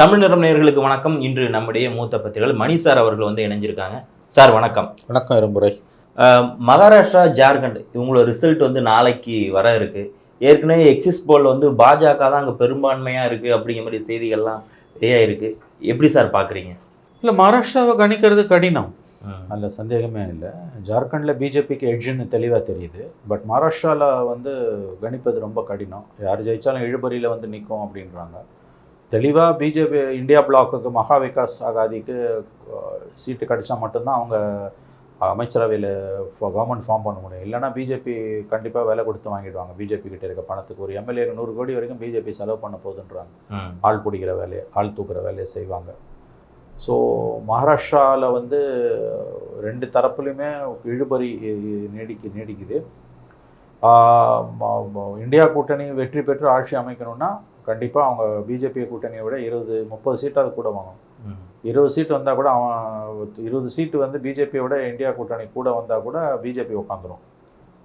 தமிழ் நிறம் நேயர்களுக்கு வணக்கம். இன்று நம்முடைய மூத்த பத்திரிகைகள் மணி சார் அவர்கள் வந்து இணைஞ்சிருக்காங்க. சார் வணக்கம். வணக்கம் இருமுறை அஹ், மகாராஷ்டிரா ஜார்க்கண்ட் இவங்களோட ரிசல்ட் வந்து நாளைக்கு வர இருக்கு. ஏற்கனவே எக்ஸிஸ் போல் வந்து பாஜக தான் அங்கே பெரும்பான்மையாக இருக்குது அப்படிங்கிற மாதிரி செய்திகள்லாம் வெளியாயிருக்கு எப்படி சார் பார்க்குறீங்க இல்லை மகாராஷ்டிராவை கணிக்கிறது கடினம். அதில் சந்தேகமே இல்லை. ஜார்க்கண்டில் பிஜேபிக்கு எட்ஜுன்னு தெளிவாக தெரியுது. பட் மகாராஷ்டிராவில் வந்து கணிப்பது ரொம்ப கடினம். யார் ஜெயித்தாலும் இழுபறியில் வந்து நிற்கும் அப்படின்றாங்க. தெளிவாக பிஜேபி இந்தியா பிளாக்குக்கு மகா விகாஸ் ஆகாதிக்கு அஹ், சீட்டு கிடைச்சா மட்டும்தான் அவங்க அமைச்சரவையில் கவர்மெண்ட் ஃபார்ம் பண்ண முடியும். இல்லைனா பிஜேபி கண்டிப்பாக விலை கொடுத்து வாங்கிடுவாங்க. பிஜேபி கிட்ட இருக்க பணத்துக்கு ஒரு எம்எல்ஏ நூறு கோடி வரைக்கும் பிஜேபி செலவு பண்ண போகுதுன்றாங்க. ம். ஆள் பிடிக்கிற வேலையை ஆள் தூக்குற வேலையை செய்வாங்க. ஸோ மகாராஷ்டிராவில் வந்து ரெண்டு தரப்புலையுமே இழுபறி நீடிக்கு நீடிக்குது. இந்தியா கூட்டணி வெற்றி பெற்று ஆட்சி அமைக்கணும்னா கண்டிப்பாக அவங்க பிஜேபி கூட்டணியை விட இருபது முப்பது சீட்டாவது கூட வாங்கணும். இருபது சீட் வந்தால் கூட அவன் இருபது சீட்டு வந்து பிஜேபியை விட இந்தியா கூட்டணி கூட வந்தால் கூட பிஜேபி உட்காந்துரும்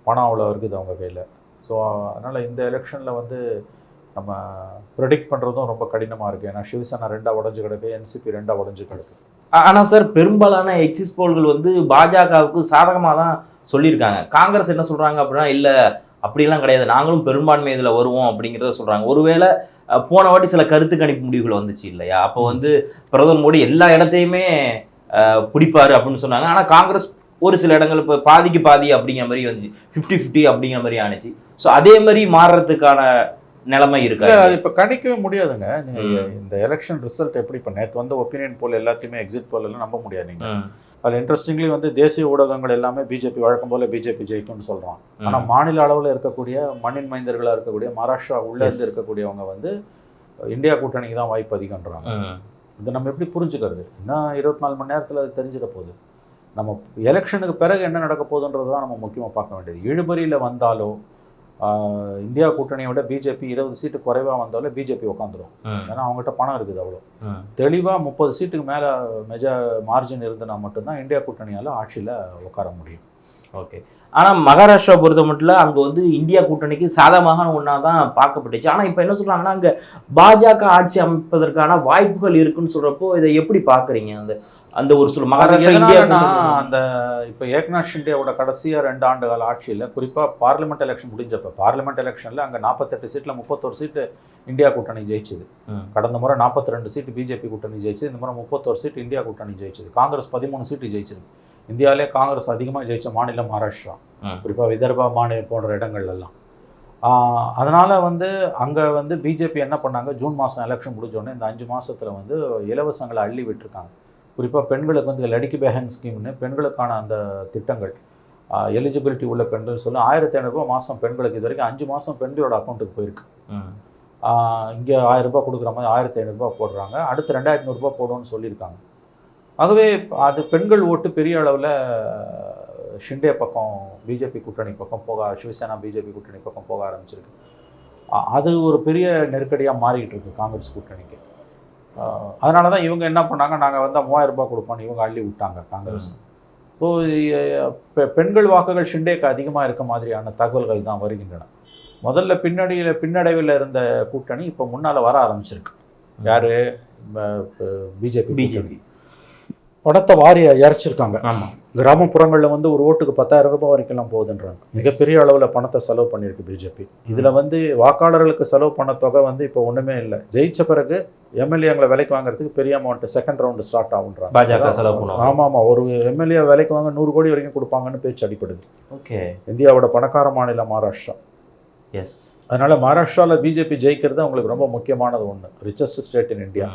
பணம் அவ்வளோ இருக்குது அவங்க கையில். ஸோ அதனால் இந்த எலெக்ஷனில் வந்து நம்ம ப்ரெடிக்ட் பண்ணுறதும் ரொம்ப கடினமாக இருக்குது ஏன்னா சிவசேனா ரெண்டாக உடஞ்சு கிடக்கு என்சிபி ரெண்டாக உடஞ்சு கிடக்கு. ஆனால் சார் பெரும்பாலான எக்ஸிஸ் போல்கள் வந்து பாஜகவுக்கு சாதகமாக தான் சொல்லியிருக்காங்க. காங்கிரஸ் என்ன சொல்கிறாங்க அப்படின்னா இல்லை அப்படிலாம் கிடையாது. நாங்களும் பெரும்பான்மை இதில் வருவோம் அப்படிங்கிறத சொல்கிறாங்க ஒருவேளை போன வாட்டி சில கருத்து கணிப்பு முடிவுகள் வந்துச்சு இல்லையா? அப்போ வந்து பிரதமர் மோடி எல்லா இடத்தையுமே பிடிப்பாரு அப்படின்னு சொன்னாங்க. ஆனால் காங்கிரஸ் ஒரு சில இடங்கள் இப்போ பாதிக்கு பாதி அப்படிங்கிற மாதிரி வந்துச்சு ஃபிஃப்டி ஃபிஃப்டி அப்படிங்கிற மாதிரி ஆணுச்சு. ஸோ அதே மாதிரி மாறுறதுக்கான நிலைமை இருக்கா அது இப்போ கணிக்கவே முடியாதுங்க. இந்த எலெக்ஷன் ரிசல்ட் எப்படி இப்போ நேற்று வந்து ஒப்பீனியன் போல் எல்லாத்தையுமே எக்ஸிட் போல் எல்லாம் நம்ப முடியாது நீங்கள் அதில் இன்ட்ரெஸ்டிங்லி வந்து தேசிய ஊடகங்கள் எல்லாமே பிஜேபி வழக்கம் போல் பிஜேபி ஜெயிக்கும்னு சொல்கிறான். ஆனால் மாநில அளவில் இருக்கக்கூடிய மண்ணின் மைந்தர்களாக இருக்கக்கூடிய மகாராஷ்டிரா உள்ளே இருந்து Yes. இருக்கக்கூடியவங்க வந்து இந்தியா கூட்டணிக்கு தான் வாய்ப்பு அதிகம்ன்றாங்க. ம், இதை நம்ம எப்படி புரிஞ்சுக்கிறது? இன்னும் இருபத்தி நாலு மணி நேரத்தில் அது தெரிஞ்சிட போகுது? நம்ம எலெக்ஷனுக்கு பிறகு என்ன நடக்க போகுதுன்றது தான் நம்ம முக்கியமாக பார்க்க வேண்டியது. இழுபறியில் வந்தாலோ இந்தியா கூட்டணியை விட பிஜேபி இருபது சீட்டு குறைவாக வந்தாலும் பிஜேபி உட்காந்துரும் ஏன்னா அவங்ககிட்ட பணம் இருக்குது அவ்வளோ. தெளிவாக முப்பது சீட்டுக்கு மேலே மெஜா மார்ஜின் இருந்தனா மட்டும்தான் இந்தியா கூட்டணியால் ஆட்சியில் உட்கார முடியும். ஓகே. ஆனால் மகாராஷ்டிரா பொறுத்த மட்டும் அங்கே வந்து இந்தியா கூட்டணிக்கு சாதகமான ஒன்றா தான் பார்க்கப்பட்டுச்சு. ஆனால் இப்போ என்ன சொல்கிறாங்கன்னா அங்கே பாஜக ஆட்சி அமைப்பதற்கான வாய்ப்புகள் இருக்குன்னு சொல்கிறப்போ இதை எப்படி பார்க்குறீங்க? அந்த அந்த ஒரு அது மகாராஷ்டிரா அந்த இப்போ ஏக்நாத் ஷிண்டேவோட கடைசியாக ரெண்டு ஆண்டு கால ஆட்சியில் குறிப்பாக பார்லிமெண்ட் எலெக்ஷன் முடிஞ்சப்போ பார்லிமெண்ட் எலெக்ஷனில் அங்கே நாற்பத்தெட்டு சீட்டில் முப்பத்தோரு சீட்டு இந்தியா கூட்டணி ஜெயிச்சுது. கடந்த முறை நாற்பத்தி ரெண்டு சீட்டு பிஜேபி கூட்டணி ஜெயிச்சது இந்த முறை முப்பத்தோரு சீட்டு இந்தியா கூட்டணி ஜெயிச்சது காங்கிரஸ் பதிமூணு சீட்டு ஜெயிச்சது. இந்தியாவிலே காங்கிரஸ் அதிகமாக ஜெயிச்ச மாநிலம் மகாராஷ்டிரா. குறிப்பாக விதர்பா மாநிலம் போன்ற இடங்கள்ல எல்லாம் ஆஹ் அதனால வந்து அங்கே வந்து பிஜேபி என்ன பண்ணாங்க ஜூன் மாதம் எலெக்ஷன் முடிஞ்சோடனே இந்த அஞ்சு மாசத்துல வந்து இலவசங்களை அள்ளி விட்டுருக்காங்க. குறிப்பாக பெண்களுக்கு வந்து லடிக்கி பெஹன் ஸ்கீம்னு பெண்களுக்கான அந்த திட்டங்கள் எலிஜிபிலிட்டி உள்ள பெண்கள் சொல்லி ஆயிரத்தி ஐநூறுரூவா மாதம் பெண்களுக்கு இது வரைக்கும் அஞ்சு மாதம் பெண்களோட அக்கௌண்ட்டுக்கு போயிருக்கு. இங்கே ஆயிரம் ரூபாய் கொடுக்குற மாதிரி ஆயிரத்தி ஐநூறுரூபா போடுறாங்க. அடுத்து ரெண்டாயிரத்தி நூறுரூபா போடுவோம்னு சொல்லியிருக்காங்க. ஆகவே அது பெண்கள் ஓட்டு பெரிய அளவில் ஷிண்டே பக்கம் பிஜேபி கூட்டணி பக்கம் போக சிவசேனா பிஜேபி கூட்டணி பக்கம் போக ஆரம்பிச்சிருக்கு. அது ஒரு பெரிய நெருக்கடியாக மாறிக்கிட்டு இருக்கு காங்கிரஸ் கூட்டணிக்கு. அதனால தான் இவங்க என்ன பண்ணாங்க? நாங்கள் வந்தால் மூவாயிரம் ரூபாய் கொடுப்போம்னு இவங்க அள்ளி விட்டாங்க காங்கிரஸ். ஸோ பெண்கள் வாக்குகள் ஷிண்டேக்கு அதிகமாக இருக்க மாதிரியான தகவல்கள் தான் வருகின்றன. முதல்ல பின்னணியில் பின்னடைவில் இருந்த கூட்டணி இப்போ முன்னால் வர ஆரம்பிச்சிருக்கு. யாரு? BJP BJP. படத்தை வாரி இறைச்சிருக்காங்க ஆமாம் கிராமப்புறங்களில் வந்து ஒரு ஓட்டுக்கு பத்தாயிரம் ரூபாய் வரைக்கும்லாம் போகுதுன்றாங்க. மிகப்பெரிய அளவில் பணத்தை செலவு பண்ணியிருக்கு பிஜேபி. இதில் வந்து வாக்காளர்களுக்கு செலவு பண்ண தொகை வந்து இப்போ ஒன்றுமே இல்லை. ஜெயிச்ச பிறகு எம்எல்ஏங்களை விலைக்கு வாங்குறதுக்கு பெரிய அமௌண்ட் செகண்ட் ரவுண்டு ஸ்டார்ட் ஆகுன்றாங்க பாஜக செலவு பண்ணுவாங்க. ஆமாம் ஆமாம் ஒரு எம்எல்ஏ விலைக்கு வாங்க நூறு கோடி வரைக்கும் கொடுப்பாங்கன்னு பேச்சு அடிப்படுது ஓகே. இந்தியாவோட பணக்கார மாநிலம் மகாராஷ்டிரா. எஸ் அதனால் மகாராஷ்டிராவில் பிஜேபி ஜெயிக்கிறது அவங்களுக்கு ரொம்ப முக்கியமானது ஒன்று ரிச்சஸ்ட் ஸ்டேட் இன் இந்தியா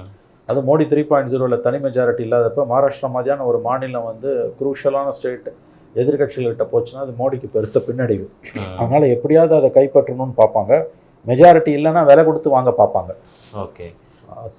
அது மோடி த்ரீ பாயிண்ட் ஜீரோவில் தனி மெஜாரிட்டி இல்லாதப்ப மகாராஷ்டிரா மாதிரியான ஒரு மாநிலம் வந்து குரூஷலான ஸ்டேட் எதிர்கட்சிகள்கிட்ட போச்சுன்னா அது மோடிக்கு பெருத்த பின்னடைவு. அதனால் எப்படியாவது அதை கைப்பற்றணும்னு பார்ப்பாங்க. மெஜாரிட்டி இல்லைன்னா விலை கொடுத்து வாங்க பார்ப்பாங்க. ஓகே.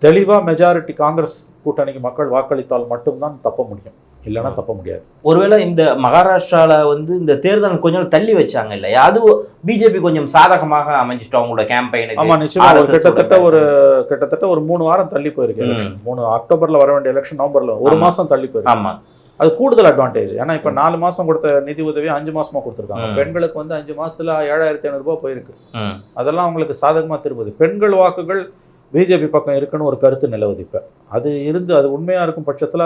தெளிவாக மெஜாரிட்டி காங்கிரஸ் கூட்டணிக்கு மக்கள் வாக்களித்தால் மட்டும்தான் தப்ப முடியும். இல்லைன்னா தப்ப முடியாது. ஒருவேளை இந்த மகாராஷ்டிரால வந்து இந்த தேர்தல் கொஞ்சம் தள்ளி வச்சாங்க இல்லையா? அது பிஜேபி கொஞ்சம் சாதகமாக அமைஞ்சிட்டோம் அவங்களோட கேம்பெயினுக்கு ஆமா நிச்சயமா கிட்டத்தட்ட ஒரு கிட்டத்தட்ட ஒரு மூணு வாரம் தள்ளி போயிருக்கு. எலெக்ஷன் மூணு அக்டோபர்ல வர வேண்டிய எலெக்ஷன் நவம்பர்ல. ஒரு. மாசம் தள்ளி போயிருக்கு. ஆமா. அது கூடுதல் அட்வான்டேஜ் ஏன்னா இப்ப நாலு மாசம் கொடுத்த நிதி உதவி அஞ்சு மாசமா கொடுத்துருக்காங்க. பெண்களுக்கு வந்து அஞ்சு மாசத்துல ஏழாயிரத்தி ஐநூறு ரூபாய் போயிருக்கு. அதெல்லாம் அவங்களுக்கு சாதகமா திரும்புது. பெண்கள் வாக்குகள் பிஜேபி பக்கம் இருக்குன்னு ஒரு கருத்து நிலவுது இப்போ. அது இருந்து அது உண்மையாக இருக்கும் பட்சத்தில்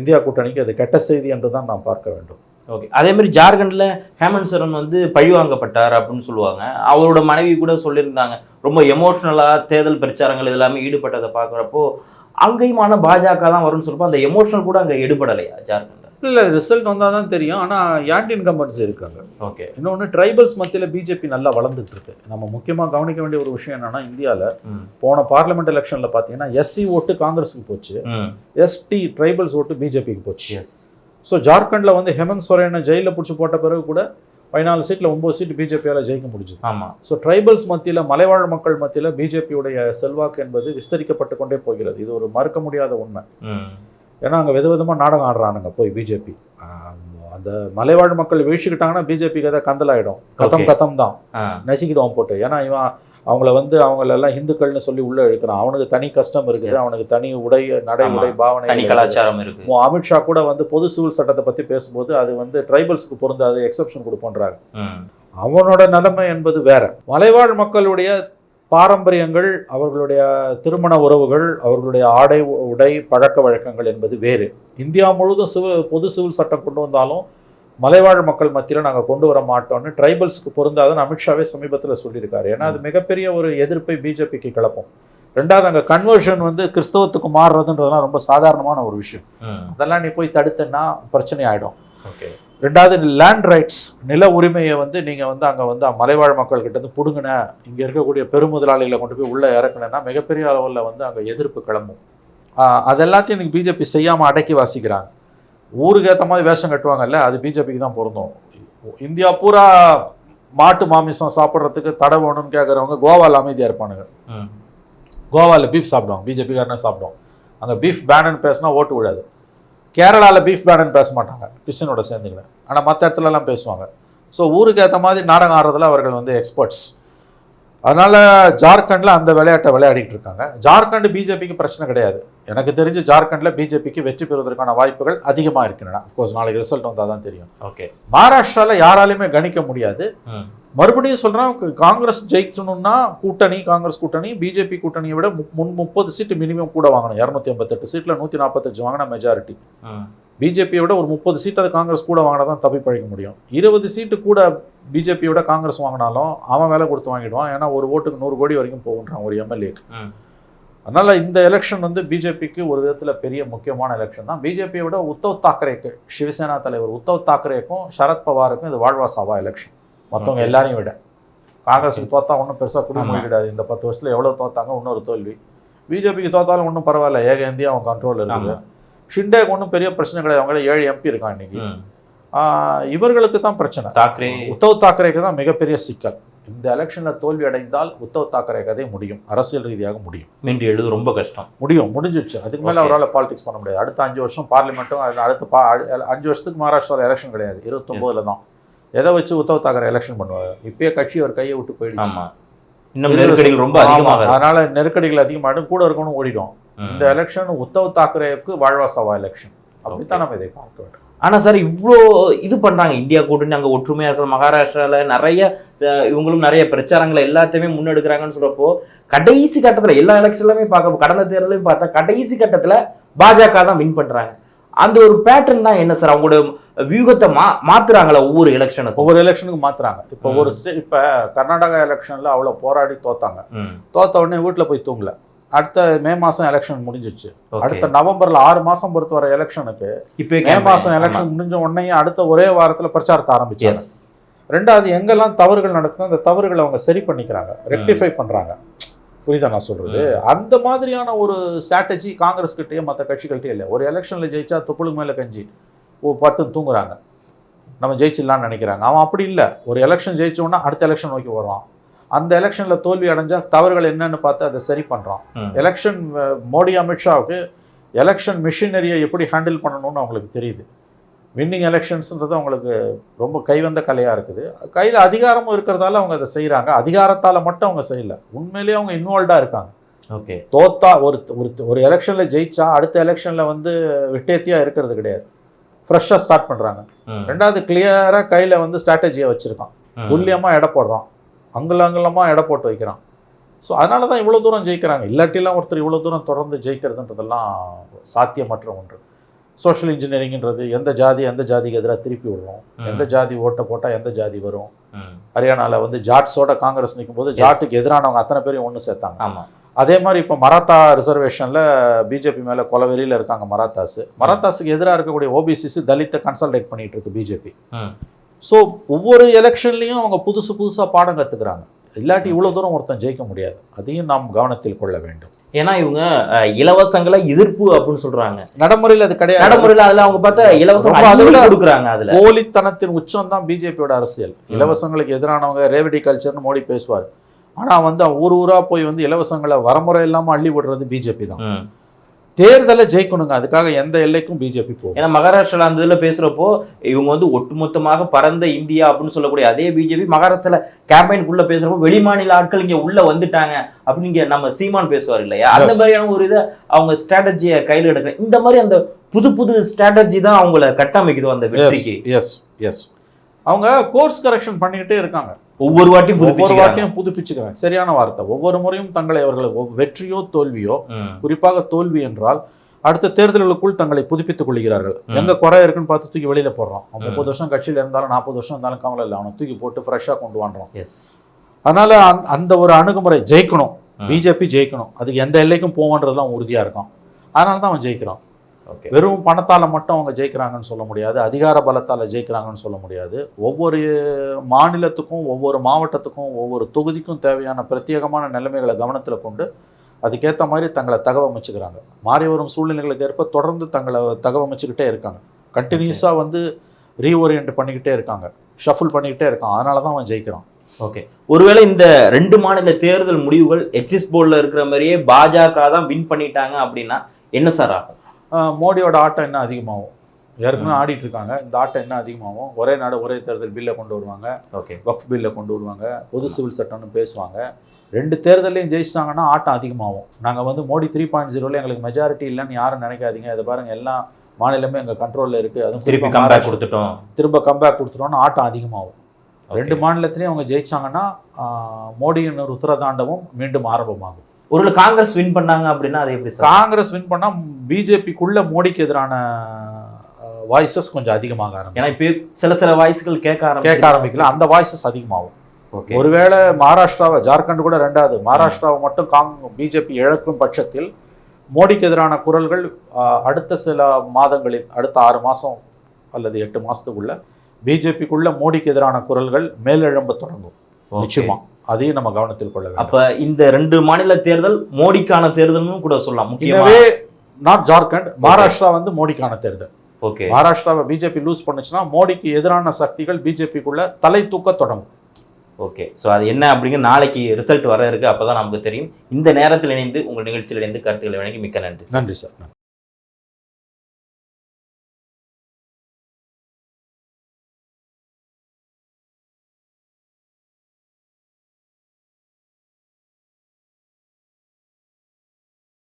இந்தியா கூட்டணிக்கு அது கெட்ட செய்தி என்று தான் நாம் பார்க்க வேண்டும். ஓகே அதே மாதிரி ஜார்க்கண்டில் ஹேமந்த் சரண் வந்து பழிவாங்கப்பட்டார் அப்படின்னு சொல்லுவாங்க. அவரோட மனைவி கூட சொல்லியிருந்தாங்க. ரொம்ப எமோஷ்னலாக தேர்தல் பிரச்சாரங்கள் இதெல்லாமே ஈடுபட்டதை பார்க்குறப்போ அங்கேயுமான பாஜக தான் வரும்னு சொல்றப்போ அந்த எமோஷனல் கூட அங்கே எடுபடலையா ஜார்க்கண்ட் இல்லை ரிசல்ட் வந்தால் தான் தெரியும். ஆனால் ஆன்டி இன்கம்பன்ஸ் இருக்காங்க. ஓகே இன்னொன்று ட்ரைபல்ஸ் மத்தியில் பிஜேபி நல்லா வளர்ந்துட்டு இருக்கு. நம்ம முக்கியமாக கவனிக்க வேண்டிய ஒரு விஷயம் என்னன்னா இந்தியாவில் போன பார்லிமெண்ட் எலெக்ஷனில் பார்த்தீங்கன்னா எஸ்சி ஓட்டு காங்கிரஸுக்கு போச்சு. எஸ்டி ட்ரைபல்ஸ் ஓட்டு பிஜேபிக்கு போச்சு. ஸோ ஜார்க்கண்டில் வந்து ஹேமந்த் சோரனை ஜெயிலில் பிடிச்சி போட்ட பிறகு கூட பதினாலு சீட்டில் ஒம்பது சீட் பிஜேபியால் ஜெயிக்க முடிஞ்சுது. ஆமா. ஸோ ட்ரைபல்ஸ் மத்தியில் மலைவாழ் மக்கள் மத்தியில் பிஜேபியுடைய செல்வாக்கு என்பது விஸ்தரிக்கப்பட்டு கொண்டே போகிறது. இது ஒரு மறுக்க முடியாத உண்மை. ஏன்னா அங்கே வித விதமாக நாடகம் ஆடுறானுங்க போய் பிஜேபி அந்த மலைவாழ் மக்கள் வீழ்ச்சிக்கிட்டாங்கன்னா பிஜேபிக்கு எதாவது கந்தலாயிடும். கதம். கதம் தான். நசிக்கிடுவான் போட்டு. ஏன்னா இவன் அவங்கள வந்து அவங்களெல்லாம் இந்துக்கள்னு சொல்லி உள்ள இழுக்கிறான். அவனுக்கு தனி கஷ்டம் இருக்குது. அவனுக்கு தனி உடை நடை. உடை பாவனை தனி கலாச்சாரம் இருக்கு அமித்ஷா கூட வந்து பொது சிவில் சட்டத்தை பற்றி பேசும்போது அது வந்து ட்ரைபல்ஸ்க்கு பொருந்தாது எக்ஸப்ஷன் கொடுப்போன்றாங்க அவனோட நிலைமை என்பது வேற. மலைவாழ் மக்களுடைய பாரம்பரியங்கள் அவர்களுடைய திருமண உறவுகள் அவர்களுடைய ஆடை உடை பழக்க வழக்கங்கள் என்பது வேறு. இந்தியா முழுவதும் சிவில் பொது சிவில் சட்டம் கொண்டு வந்தாலும் மலைவாழ் மக்கள் மத்தியில் நாங்கள் கொண்டு வர மாட்டோம்னு ட்ரைபல்ஸ்க்கு பொருந்தாதுன்னு அமித்ஷாவே சமீபத்தில் சொல்லியிருக்காரு. ஏன்னா அது மிகப்பெரிய ஒரு எதிர்ப்பை பிஜேபிக்கு கிளப்பும். ரெண்டாவது அங்கே கன்வர்ஷன் வந்து கிறிஸ்தவத்துக்கு மாறுறதுன்றதெல்லாம் ரொம்ப சாதாரணமான ஒரு விஷயம். அதெல்லாம் நீ போய் தடுத்தன்னா பிரச்சனை ஆகிடும் ஓகே. ரெண்டாவது லேண்ட் ரைட்ஸ் நில உரிமையை வந்து நீங்கள் வந்து அங்கே வந்து மலைவாழ் மக்கள்கிட்ட இருந்து பிடுங்கின இங்கே இருக்கக்கூடிய பெருமுதலாளிகளை கொண்டு போய் உள்ளே இறக்குனேன்னா மிகப்பெரிய அளவில் வந்து அங்கே எதிர்ப்பு கிளம்பும். ஆஹ் அது எல்லாத்தையும் இன்னைக்கு பிஜேபி செய்யாமல் அடக்கி வாசிக்கிறாங்க. ஊருக்கு ஏற்ற மாதிரி வேஷம் கட்டுவாங்கல்ல அது பிஜேபிக்கு தான் பொருந்தும். இந்தியா பூரா மாட்டு மாமிசம் சாப்பிட்றதுக்கு தடை வேணும்னு கேட்குறவங்க கோவாவில் அமைதியாக இருப்பானுங்க. கோவாவில் பீஃப் சாப்பிடுவாங்க பிஜேபிக்காரனே சாப்பிடுவோம் அங்கே பீஃப் பேனுன்னு பேசினா ஓட்டு விடாது கேரளாவில் பீஃப் பேனுன்னு பேச மாட்டாங்க கிறிஸ்டினோட சேர்ந்துக்கிட்டு ஆனால் மற்ற இடத்துலலாம் பேசுவாங்க. ஸோ ஊருக்கு ஏற்ற மாதிரி நாடகம் ஆடுறதுல அவர்கள் வந்து எக்ஸ்பர்ட்ஸ் அதனால் ஜார்க்கண்டில் அந்த விளையாட்டை விளையாடிட்டு இருக்காங்க. ஜார்க்கண்ட் பிஜேபிக்கு பிரச்சனை கிடையாது. எனக்கு தெரிஞ்சு ஜார்க்கண்டில் பிஜேபிக்கு வெற்றி பெறுவதற்கான வாய்ப்புகள் அதிகமாக இருக்கின்றன. அஃப்கோர்ஸ் நாளைக்கு ரிசல்ட் வந்தால் தான் தெரியும். ஓகே மகாராஷ்டிராவில் யாராலையுமே கணிக்க முடியாது. மறுபடியும் சொல்கிறேன் காங்கிரஸ் ஜெயிக்கணும்னா கூட்டணி காங்கிரஸ் கூட்டணி பிஜேபி கூட்டணியை விட முன் முப்பது சீட்டு மினிமம் கூட வாங்கணும். இரநூத்தி ஐம்பத்தெட்டு சீட்டில் நூற்றி நாற்பத்தஞ்சு வாங்கினா மெஜாரிட்டி பிஜேபியை விட ஒரு முப்பது சீட் அது காங்கிரஸ் கூட வாங்கினா தான் தப்பி பழிக்க முடியும். இருபது சீட்டு கூட பிஜேபியை விட காங்கிரஸ் வாங்கினாலும் அவன் வேலை கொடுத்து வாங்கிடுவான். ஏன்னா ஒரு ஓட்டுக்கு நூறு கோடி வரைக்கும் போகுன்றான் ஒரு எம்எல்ஏக்கு அதனால் இந்த எலெக்ஷன் வந்து பிஜேபிக்கு ஒரு விதத்தில் பெரிய முக்கியமான எலெக்ஷன் தான். பிஜேபியை விட உத்தவ் தாக்கரேக்கு சிவசேனா தலைவர் உத்தவ் தாக்கரேக்கும் சரத் பவாருக்கும் இது வாழ்வா சபா எலெக்ஷன் மற்றவங்க. எல்லாரையும் விட. காங்கிரஸுக்கு தோத்தா ஒன்றும் பெருசாக குடி ஆமா. முடியாது. இந்த பத்து வருஷத்தில் எவ்வளோ தோத்தாங்க? இன்னொரு தோல்வி. பிஜேபிக்கு தோத்தாலும் ஒன்றும் பரவாயில்ல. ஏக இந்தியா அவன் கண்ட்ரோல் இருக்குது. ஆமா. ஷிண்டேக்கு ஒன்றும் பெரிய பிரச்சனை கிடையாது. அவங்க ஏழு எம்பி இருக்கான் இன்னைக்கு. இவர்களுக்கு தான் பிரச்சனை. தாக்கரே. உத்தவ் தாக்கரேக்கு தான் மிகப்பெரிய சிக்கல். இந்த எலெக்ஷனில் தோல்வி அடைந்தால் உத்தவ் தாக்கரே கதை முடியும். அரசியல் ரீதியாக முடியும். மீண்டு எழுது ரொம்ப கஷ்டம். முடியும். முடிஞ்சிடுச்சு அதுக்கு மேலே. அவரால் பாலிடிக்ஸ் பண்ண முடியாது. அடுத்த அஞ்சு வருஷம் பார்லிமெண்ட்டும் அடுத்த பா அஞ்சு வருஷத்துக்கு மகாராஷ்டிராவில் எலெக்ஷன் கிடையாது. இருபத்தொம்போதுல தான். எதை வச்சு உத்தவ் தாக்கரே எலெக்ஷன் பண்ணுவாங்க இப்பயே கட்சி அவர் கையை விட்டு போயிடுச்சு. ஆமா. இன்னும் நெருக்கடிகள் ரொம்ப அதிகமாக. அதனால நெருக்கடிகள் அதிகமாகிடும் கூட இருக்கணும் ஓடிடும். இந்த எலெக்ஷன் உத்தவ் தாக்கரேவுக்கு வாழ்வா சவா எலெக்ஷன் அப்படித்தான் நம்ம இதை பார்க்க வேண்டும். ஆனா சார் இவ்வளோ இது பண்றாங்க. இந்தியா கூட்டணி அங்க ஒற்றுமையா இருக்கிற மகாராஷ்டிரால நிறைய இவங்களும் நிறைய பிரச்சாரங்களை எல்லாத்தையுமே முன்னெடுக்கிறாங்கன்னு சொல்றப்போ கடைசி கட்டத்துல எல்லா எலெக்ஷன்லயுமே பார்க்க கடந்த தேர்தலையும் பார்த்தா கடைசி கட்டத்துல பாஜக தான் வின் பண்றாங்க. அந்த ஒரு பேட்டர்ன் தான் என்ன சார் அவங்களோட வியூகத்தை மா மாத்துறாங்களா ஒவ்வொரு எலெக்ஷனுக்கும் ஒவ்வொரு எலெக்ஷனுக்கு மாத்துறாங்க. இப்போ. ஒரு ஸ்டே இப்போ கர்நாடகா எலெக்ஷன்ல அவ்வளோ போராடி தோத்தாங்க. தோத்த உடனே வீட்டில் போய் தூங்கல. அடுத்த மே மாசம் எலெக்ஷன் முடிஞ்சிச்சு அடுத்த நவம்பர்ல ஆறு மாசம் பொறுத்து வர எலெக்ஷனுக்கு இப்போ மே மாசம் எலெக்ஷன் முடிஞ்ச உடனே அடுத்த ஒரே வாரத்துல பிரச்சாரத்தை ஆரம்பிச்சாங்க. ரெண்டாவது எங்கெல்லாம் தவறுகள் நடக்குதோ அந்த தவறுகளை அவங்க சரி பண்ணிக்கிறாங்க. ரெக்டிஃபை பண்றாங்க. புரியுதா நான் சொல்றது. அந்த மாதிரியான ஒரு ஸ்ட்ராட்டஜி காங்கிரஸ் கிட்டயே மற்ற கட்சிகள்கிட்டயே இல்லை. ஒரு எலெக்ஷன்ல ஜெயிச்சா தொப்புளுக்கு மேல கஞ்சி. ஓ பத்து தூங்குறாங்க. நம்ம ஜெயிச்சிடலாம்னு நினைக்கிறாங்க. அவன் அப்படி இல்லை. ஒரு எலெக்ஷன் ஜெயிச்சோன்னா அடுத்த எலெக்ஷன் நோக்கி வருவான் அந்த எலெக்ஷன்ல தோல்வி அடைஞ்சா தவறுகள் என்னன்னு பார்த்து அதை சரி பண்றான். ம். எலெக்ஷன் மோடி அமித்ஷாவுக்கு எலெக்ஷன் மிஷினரியை எப்படி ஹேண்டில் பண்ணணும்னு அவங்களுக்கு தெரியுது. வின்னிங் எலெக்ஷன்ஸ்ன்றது அவங்களுக்கு ரொம்ப கைவந்த கலையாக இருக்குது. கையில் அதிகாரமும் இருக்கிறதால அவங்க அதை செய்கிறாங்க அதிகாரத்தால் மட்டும் அவங்க செய்யல. உண்மையிலேயே அவங்க இன்வால்வ்டாக இருக்காங்க. ஓகே. தோத்தா ஒரு ஒரு ஒரு எலெக்ஷனில் ஜெயிச்சா அடுத்த எலெக்ஷனில் வந்து விட்டேத்தியாக இருக்கிறது கிடையாது. ஃப்ரெஷ்ஷாக ஸ்டார்ட் பண்ணுறாங்க. ரெண்டாவது கிளியராக கையில் வந்து ஸ்ட்ராட்டஜியை வச்சுருக்கான். துல்லியமாக எடை போடுறான். அங்குல அங்குலமாக எடை போட்டு வைக்கிறான். ஸோ அதனால தான் இவ்வளோ தூரம் ஜெயிக்கிறாங்க. இல்லாட்டிலாம் ஒருத்தர் இவ்வளோ தூரம் தொடர்ந்து ஜெயிக்கிறதுன்றதெல்லாம் சாத்தியமற்ற ஒன்று. சோஷியல் இன்ஜினியரிங்ன்றது எந்த ஜாதி எந்த ஜாதிக்கு எதிராக திருப்பி விடுறோம். ம். எந்த ஜாதி ஓட்டை போட்டால் எந்த ஜாதி வரும். ஹரியானாவில் வந்து ஜாட்ஸோட காங்கிரஸ் நிற்கும் போது ஜாட்டுக்கு எதிரானவங்க அத்தனை பேரையும் ஒன்று சேர்த்தாங்க. ஆமா. அதே மாதிரி இப்போ மராத்தா ரிசர்வேஷனில் பிஜேபி மேலே கொலவெறியில் இருக்காங்க மராத்தாஸ். மராத்தாஸுக்கு எதிராக இருக்கக்கூடிய ஓபிசிஸ் தலித்தை கன்சல்டேட் பண்ணிட்டு இருக்கு பிஜேபி. ஸோ ஒவ்வொரு எலெக்ஷன்லையும் அவங்க புதுசு புதுசாக பாடம் கற்றுக்குறாங்க இல்லாட்டி இவ்வளோ தூரம் ஒருத்தன் ஜெயிக்க முடியாது. அதையும் நாம் கவனத்தில் கொள்ள வேண்டும். ஏன்னா இவங்க இலவசங்களை எதிர்ப்பு அப்படின்னு சொல்றாங்க. நடைமுறையில் அது கிடையாது. நடைமுறையில அதுல அவங்க பார்த்தா இலவசம் அதை விட- கொடுக்குறாங்க அதுல. போலித்தனத்தின் உச்சம் தான் பிஜேபியோட அரசியல். இலவசங்களுக்கு எதிரானவங்க ரேவடி கல்ச்சர்னு மோடி பேசுவார். ஆனால் வந்து ஊர் ஊரா போய் வந்து இலவசங்களை வரமுறை இல்லாமல் அள்ளி விடுறது பிஜேபி தான். தேர்தலை ஜெயிக்கணுங்க. அதுக்காக எந்த எல்லைக்கும் பிஜேபி போகும் ஏன்னா மகாராஷ்டிரால அந்த இதுல பேசுறப்போ இவங்க வந்து ஒட்டுமொத்தமாக பரந்த இந்தியா அப்படின்னு சொல்லக்கூடிய அதே பிஜேபி மகாராஷ்டிரால கேம்பெயினுக்குள்ள பேசுறப்போ வெளிமாநில ஆட்கள் இங்க உள்ள வந்துட்டாங்க அப்படின்னு இங்க நம்ம சீமான் பேசுவார் இல்லையா? அந்த. மாதிரியான ஒரு இதை அவங்க ஸ்ட்ராட்டஜியை கையில் எடுக்க இந்த மாதிரி அந்த புது புது ஸ்ட்ராட்டஜி தான் அவங்கள கட்டமைக்குது அந்த வெற்றிக்கு. எஸ் எஸ் அவங்க கோர்ஸ் கரெக்ஷன் பண்ணிக்கிட்டே இருக்காங்க. ஒவ்வொரு வாட்டியும் ஒவ்வொரு. வாட்டியும் புதுப்பிச்சுக்கிறாங்க சரியான வார்த்தை ஒவ்வொரு முறையும் தங்களை அவர்களுக்கு ஒவ்- வெற்றியோ தோல்வியோ. குறிப்பாக தோல்வி என்றால் அடுத்த தேர்தல்களுக்குள் தங்களை புதுப்பித்துக் கொள்கிறார்கள். எங்க குறை இருக்குன்னு பார்த்து தூக்கி வெளியில போடுறோம். முப்பது வருஷம் கட்சியில இருந்தாலும் நாற்பது வருஷம் இருந்தாலும் கவலை இல்லை அவனை தூக்கி போட்டு ஃப்ரெஷ்ஷாக கொண்டு வாண்டுறோம் Yes. அதனால அந்த- அந்த ஒரு அணுகுமுறை ஜெயிக்கணும். பிஜேபி ஜெயிக்கணும் அதுக்கு எந்த எல்லைக்கும் போவோன்றதுலாம் உறுதியா இருக்கும் அதனால தான் அவன் ஜெயிக்கிறான். வெறும் பணத்தால மட்டும் அவங்க ஜெயிக்கிறாங்கன்னு சொல்ல முடியாது. அதிகார பலத்தால ஜெயிக்கிறாங்கன்னு சொல்ல முடியாது. ஒவ்வொரு மாநிலத்துக்கும் ஒவ்வொரு மாவட்டத்துக்கும் ஒவ்வொரு தொகுதிக்கும் தேவையான பிரத்யேகமான நிலைமைகளை கவனத்துல கொண்டு அதுக்கேற்ற மாதிரி தங்களை தகவமைச்சுக்கிறாங்க மாறி வரும் சூழ்நிலைகளுக்கு ஏற்ப தொடர்ந்து தங்களை தகவமைச்சுக்கிட்டே இருக்காங்க. கண்டினியூஸாக வந்து ரீஓரியன்ட் பண்ணிக்கிட்டே இருக்காங்க. ஷஃபிள் பண்ணிக்கிட்டே இருக்கான். அதனால தான் அவன் ஜெயிக்கிறான். ஓகே ஒருவேளை இந்த ரெண்டு மாநில தேர்தல் முடிவுகள் எக்ஸிஸ் போர்டில் இருக்கிற மாதிரியே பாஜக தான் வின் பண்ணிட்டாங்க அப்படின்னா என்ன சார் ஆகும்? மோடியோட ஆட்டம் என்ன அதிகமாகும். ஏற்கனவே. ஆடிட்டு இருக்காங்க. இந்த ஆட்டம் என்ன அதிகமாகும். ஒரே நாடு ஒரே தேர்தல் பில்லை கொண்டு வருவாங்க. ஓகே. வக்ஃப் பில்லை கொண்டு வருவாங்க. பொது சிவில் சட்டம்னு பேசுவாங்க. ரெண்டு தேர்தலையும் ஜெயிச்சிட்டாங்கன்னா ஆட்டம் அதிகமாகும். நாங்கள் வந்து மோடி த்ரீ பாயிண்ட் ஜீரோவில் எங்களுக்கு மெஜாரிட்டி இல்லைன்னு யாரும் நினைக்காதீங்க. இதை பாருங்க எல்லா மாநிலமே எங்கள் கண்ட்ரோலில் இருக்குது அதுவும் திருப்பி கம்பேக் கொடுத்துட்டோம். திரும்ப கம்பேக் கொடுத்துட்டோம்னா ஆட்டம் அதிகமாகும். ரெண்டு மாநிலத்திலையும் அவங்க ஜெயிச்சாங்கன்னா மோடியின் ஒரு உத்தரதாண்டவும் மீண்டும் ஆரம்பமாகும். ஒருவேளை காங்கிரஸ் வின் பண்ணாங்க அப்படின்னா அது எப்படி காங்கிரஸ் வின் பண்ணால் பிஜேபிக்குள்ள மோடிக்கு எதிரான வாய்ஸஸ் கொஞ்சம் அதிகமாக ஆரம்பிக்கும். ஏன்னா இப்போ சில சில வாய்ஸ்கள் கேட்க ஆரம்பிச்சு கேட்க ஆரம்பிக்கல. அந்த வாய்ஸஸ் அதிகமாகும். ஓகே. ஒருவேளை மகாராஷ்டிராவை ஜார்க்கண்ட் கூட ரெண்டாவது மகாராஷ்டிராவை மட்டும் காங் பிஜேபி இழக்கும் பட்சத்தில் மோடிக்கு எதிரான குரல்கள் அடுத்த சில மாதங்களில் அடுத்த ஆறு மாதம் அல்லது எட்டு மாதத்துக்குள்ள பிஜேபிக்குள்ள மோடிக்கு எதிரான குரல்கள் மேலெழும்ப தொடங்கும். நிச்சயமா. அதையும் நம்ம கவனத்தில் கொள்ள வேண்டும். அப்ப இந்த ரெண்டு மாநில தேர்தல் மோடிக்கான தேர்தல்னு கூட சொல்லலாம். முக்கியமா எனவே நாட் ஜார்க்கண்ட் மகாராஷ்டிரா வந்து மோடிக்கான தேர்தல். ஓகே. மகாராஷ்டிராவை பிஜேபி லூஸ் பண்ணுச்சுன்னா மோடிக்கு எதிரான சக்திகள் பிஜேபிக்குள்ள தலை தூக்க தொடங்கும். ஓகே. ஸோ அது என்ன அப்படிங்கிற நாளைக்கு ரிசல்ட் வர இருக்கு அப்பதான் நமக்கு தெரியும். இந்த நேரத்தில் இணைந்து உங்கள் நிகழ்ச்சியில் இணைந்து கருத்துக்களை வழங்கி மிக்க நன்றி. நன்றி சார்.